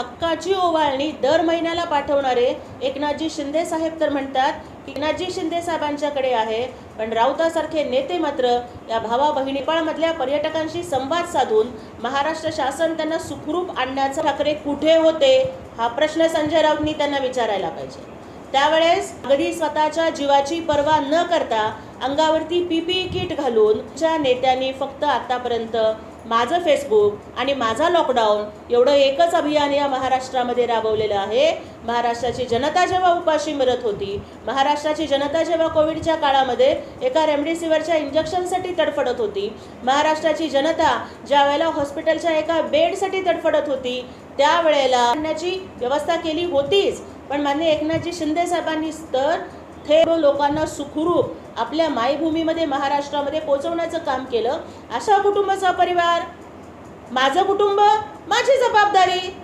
हक्काची ओवाळणी दर महिन्याला पाठवणारे एकनाथजी शिंदे साहेब तर म्हणतात की एकनाथजी शिंदे साहेबांच्याकडे आहे पण राऊतासारखे नेते मात्र या भावा बहिणीपाळमधल्या पर्यटकांशी संवाद साधून महाराष्ट्र शासन त्यांना सुखरूप आणण्याचा ठाकरे कुठे होते हा प्रश्न संजय राऊतनी त्यांना विचारायला पाहिजे. त्यावेळेस अगदी स्वतःच्या जीवाची पर्वा न करता अंगावरती पीपीई किट घालून ज्या नेत्यांनी फक्त आतापर्यंत माझं फेसबुक आणि माझा लॉकडाऊन एवढं एकच अभियान या महाराष्ट्रामध्ये राबवलेलं आहे. महाराष्ट्राची जनता जेव्हा उपाशी मरत होती महाराष्ट्राची जनता जेव्हा कोविडच्या काळामध्ये एका रेमडेसिवीरच्या इंजेक्शनसाठी तडफडत होती महाराष्ट्राची जनता ज्या वेळेला हॉस्पिटलच्या एका बेडसाठी तडफडत होती त्यावेळेला आणण्याची व्यवस्था केली होतीच. पण मान्य एकनाथजी शिंदे साहेबांनी तर थेट लोकांना सुखरूप आपल्या मायभूमीमध्ये महाराष्ट्रामध्ये पोहोचवण्याचं काम केलं. अशा कुटुंबाचा परिवार माझं कुटुंब माझी जबाबदारी.